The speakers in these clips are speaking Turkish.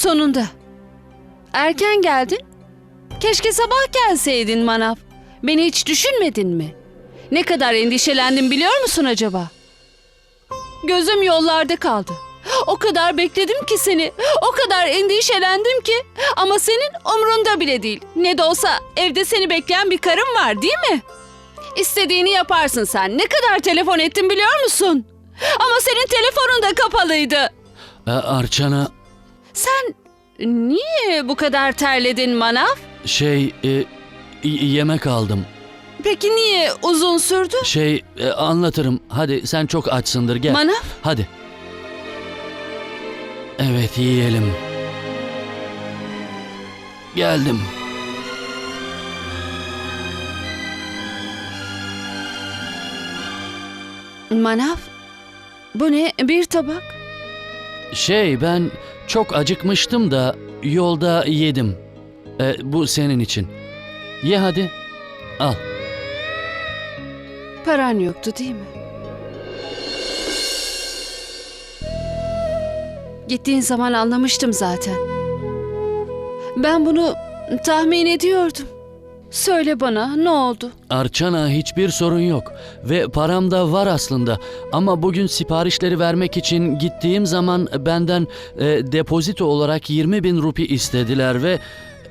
Sonunda. Erken geldin. Keşke sabah gelseydin manav. Beni hiç düşünmedin mi? Ne kadar endişelendim biliyor musun acaba? Gözüm yollarda kaldı. O kadar bekledim ki seni. O kadar endişelendim ki. Ama senin umrunda bile değil. Ne de olsa evde seni bekleyen bir karım var değil mi? İstediğini yaparsın sen. Ne kadar telefon ettim biliyor musun? Ama senin telefonun da kapalıydı. Arçana Sen niye bu kadar terledin manav? şey e, yemek aldım. Peki niye uzun sürdü? Şey e, anlatırım. Hadi sen çok açsındır gel. Manav? Hadi. Evet yiyelim. Geldim. Manav? Bu ne? Bir tabak. Şey ben çok acıkmıştım da yolda yedim. E, bu senin için. Ye hadi. Al. Paran yoktu değil mi? Gittiğin zaman anlamıştım zaten. Ben bunu tahmin ediyordum. Söyle bana ne oldu? Arçana hiçbir sorun yok ve param da var aslında ama bugün siparişleri vermek için gittiğim zaman benden e, depozito olarak 20 bin rupi istediler ve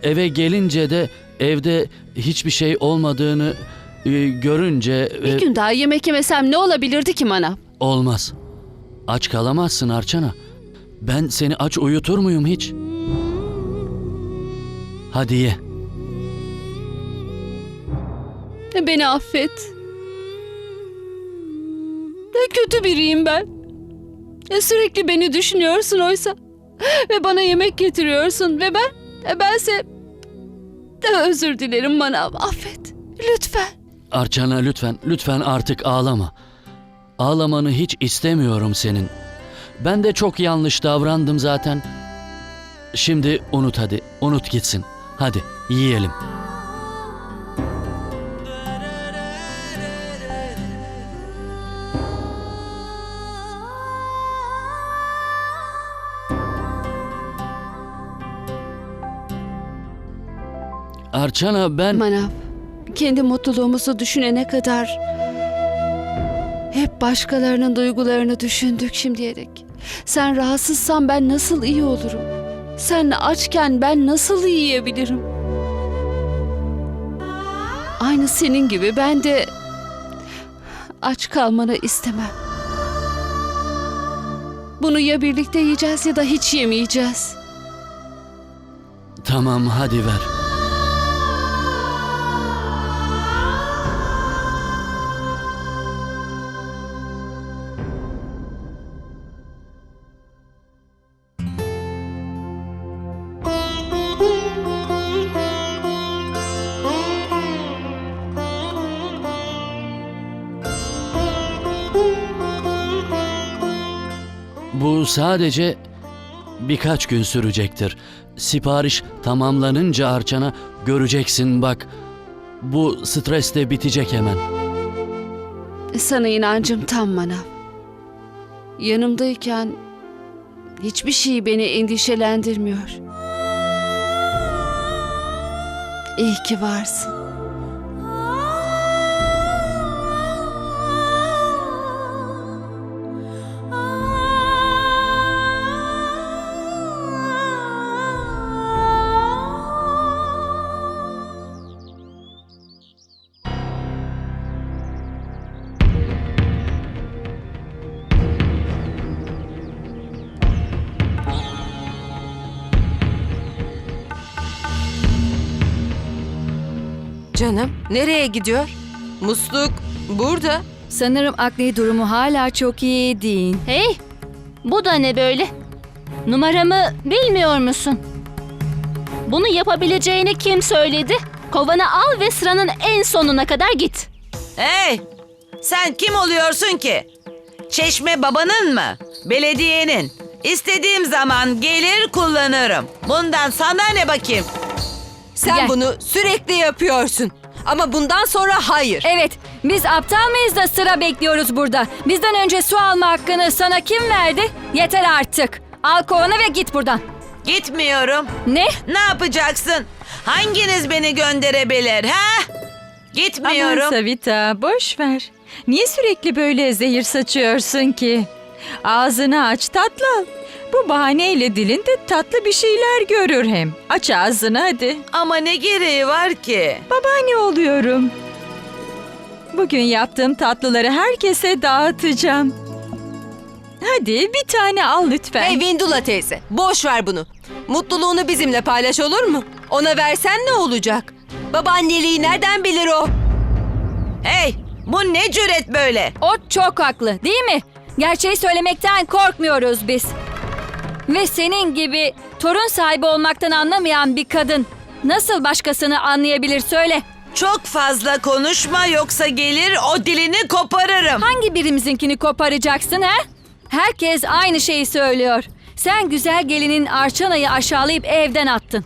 eve gelince de evde hiçbir şey olmadığını e, görünce e, Bir gün daha yemek yemesem ne olabilirdi ki Manav? olmaz. Aç kalamazsın Arçana. Ben seni aç uyutur muyum hiç? Hadi ye. Beni affet. Ne kötü biriyim ben. Sürekli beni düşünüyorsun oysa. Ve bana yemek getiriyorsun ve ben e, bense özür dilerim Manav. Affet. Lütfen. Arçana lütfen, lütfen artık ağlama. Ağlamanı hiç istemiyorum senin. Ben de çok yanlış davrandım zaten. Şimdi unut hadi, unut gitsin. Hadi yiyelim. Arçana ben... Manav, kendi mutluluğumuzu düşünene kadar hep başkalarının duygularını düşündük şimdiye dek. Sen rahatsızsan ben nasıl iyi olurum? Sen açken ben nasıl yiyebilirim? Aynı senin gibi ben de aç kalmanı istemem. Bunu ya birlikte yiyeceğiz ya da hiç yemeyeceğiz. Tamam hadi ver. Bu sadece birkaç gün sürecektir. Sipariş tamamlanınca Arçana göreceksin bak. Bu stres de bitecek hemen. Sana inancım tam Manav. Yanımdayken hiçbir şey beni endişelendirmiyor. İyi ki varsın. Canım nereye gidiyor? Musluk burada. Sanırım akli durumu hala çok iyi değil. Hey, bu da ne böyle? Numaramı bilmiyor musun? Bunu yapabileceğini kim söyledi? Kovanı al ve sıranın en sonuna kadar git. Hey! Sen kim oluyorsun ki? Çeşme babanın mı? Belediyenin. İstediğim zaman gelir kullanırım. Bundan sana ne bakayım? Sen Gel. bunu sürekli yapıyorsun. Ama bundan sonra hayır. Evet, biz aptal mıyız da sıra bekliyoruz burada? Bizden önce su alma hakkını sana kim verdi? Yeter artık. Al kovanı ve git buradan. Gitmiyorum. Ne? Ne yapacaksın? Hanginiz beni gönderebilir ha? Gitmiyorum. Aman Savita boş ver. Niye sürekli böyle zehir saçıyorsun ki? Ağzını aç tatlı al. Bu bahaneyle dilinde tatlı bir şeyler görür hem. Aç ağzını hadi. Ama ne gereği var ki? Babaanne oluyorum. Bugün yaptığım tatlıları herkese dağıtacağım. Hadi bir tane al lütfen. Hey Vindula teyze, boş ver bunu. Mutluluğunu bizimle paylaş olur mu? Ona versen ne olacak? Babaanneliği nereden bilir o? Hey, bu ne cüret böyle? O çok haklı değil mi? Gerçeği söylemekten korkmuyoruz biz. Ve senin gibi torun sahibi olmaktan anlamayan bir kadın nasıl başkasını anlayabilir söyle. Çok fazla konuşma yoksa gelir o dilini koparırım. Hangi birimizinkini koparacaksın ha? Herkes aynı şeyi söylüyor. Sen güzel gelinin Arçana'yı aşağılayıp evden attın.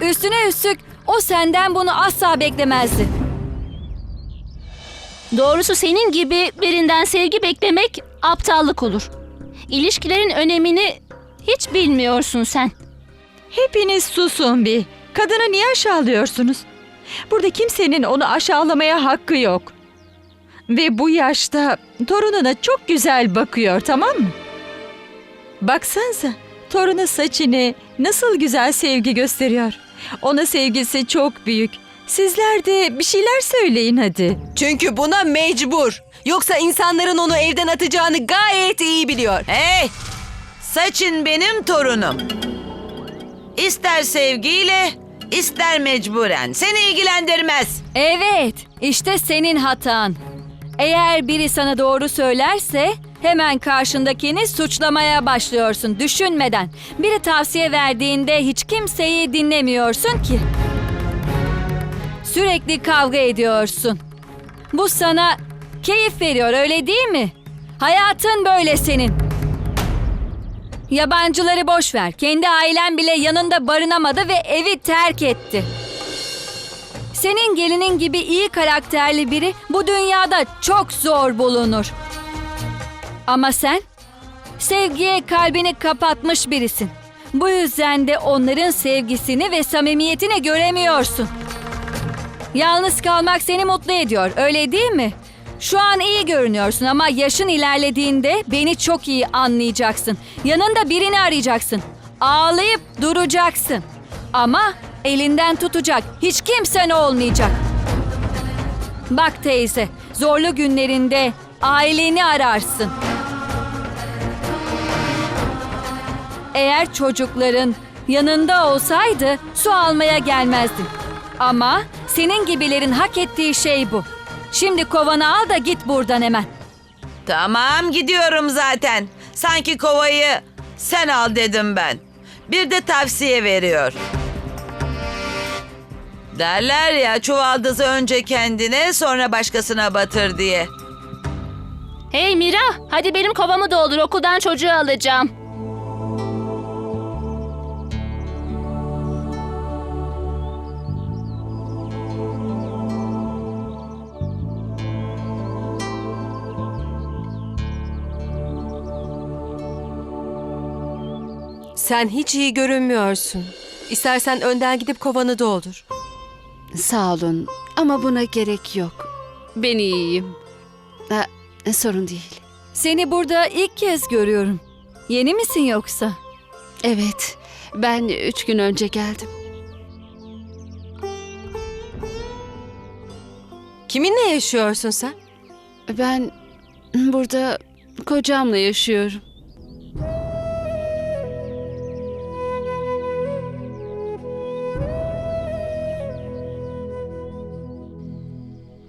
Üstüne üstlük o senden bunu asla beklemezdi. Doğrusu senin gibi birinden sevgi beklemek aptallık olur. İlişkilerin önemini hiç bilmiyorsun sen. Hepiniz susun bir. Kadını niye aşağılıyorsunuz? Burada kimsenin onu aşağılamaya hakkı yok. Ve bu yaşta torununa çok güzel bakıyor tamam mı? Baksanıza torunu saçını nasıl güzel sevgi gösteriyor. Ona sevgisi çok büyük. Sizler de bir şeyler söyleyin hadi. Çünkü buna mecbur. Yoksa insanların onu evden atacağını gayet iyi biliyor. Hey, Saçın benim torunum. İster sevgiyle, ister mecburen. Seni ilgilendirmez. Evet, işte senin hatan. Eğer biri sana doğru söylerse hemen karşındakini suçlamaya başlıyorsun düşünmeden. Biri tavsiye verdiğinde hiç kimseyi dinlemiyorsun ki. Sürekli kavga ediyorsun. Bu sana keyif veriyor öyle değil mi? Hayatın böyle senin. Yabancıları boş ver. Kendi ailen bile yanında barınamadı ve evi terk etti. Senin gelinin gibi iyi karakterli biri bu dünyada çok zor bulunur. Ama sen sevgiye kalbini kapatmış birisin. Bu yüzden de onların sevgisini ve samimiyetini göremiyorsun. Yalnız kalmak seni mutlu ediyor, öyle değil mi? Şu an iyi görünüyorsun ama yaşın ilerlediğinde beni çok iyi anlayacaksın. Yanında birini arayacaksın. Ağlayıp duracaksın. Ama elinden tutacak hiç kimsen olmayacak. Bak teyze, zorlu günlerinde aileni ararsın. Eğer çocukların yanında olsaydı su almaya gelmezdin. Ama senin gibilerin hak ettiği şey bu. Şimdi kovanı al da git buradan hemen. Tamam gidiyorum zaten. Sanki kovayı sen al dedim ben. Bir de tavsiye veriyor. Derler ya çuvaldızı önce kendine sonra başkasına batır diye. Hey Mira, hadi benim kovamı doldur okuldan çocuğu alacağım. Sen hiç iyi görünmüyorsun. İstersen önden gidip kovanı doldur. Sağ olun ama buna gerek yok. Ben iyiyim. Ha, sorun değil. Seni burada ilk kez görüyorum. Yeni misin yoksa? Evet, ben üç gün önce geldim. Kiminle yaşıyorsun sen? Ben burada kocamla yaşıyorum.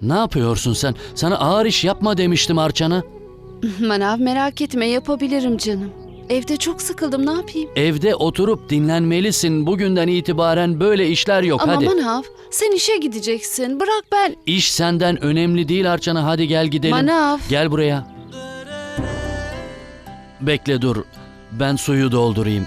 Ne yapıyorsun sen? Sana ağır iş yapma demiştim Arçan'a. Manav merak etme yapabilirim canım. Evde çok sıkıldım ne yapayım? Evde oturup dinlenmelisin. Bugünden itibaren böyle işler yok. Ama hadi. Manav sen işe gideceksin. Bırak ben... İş senden önemli değil Arçan'a. Hadi gel gidelim. Manav. Gel buraya. Bekle dur. Ben suyu doldurayım.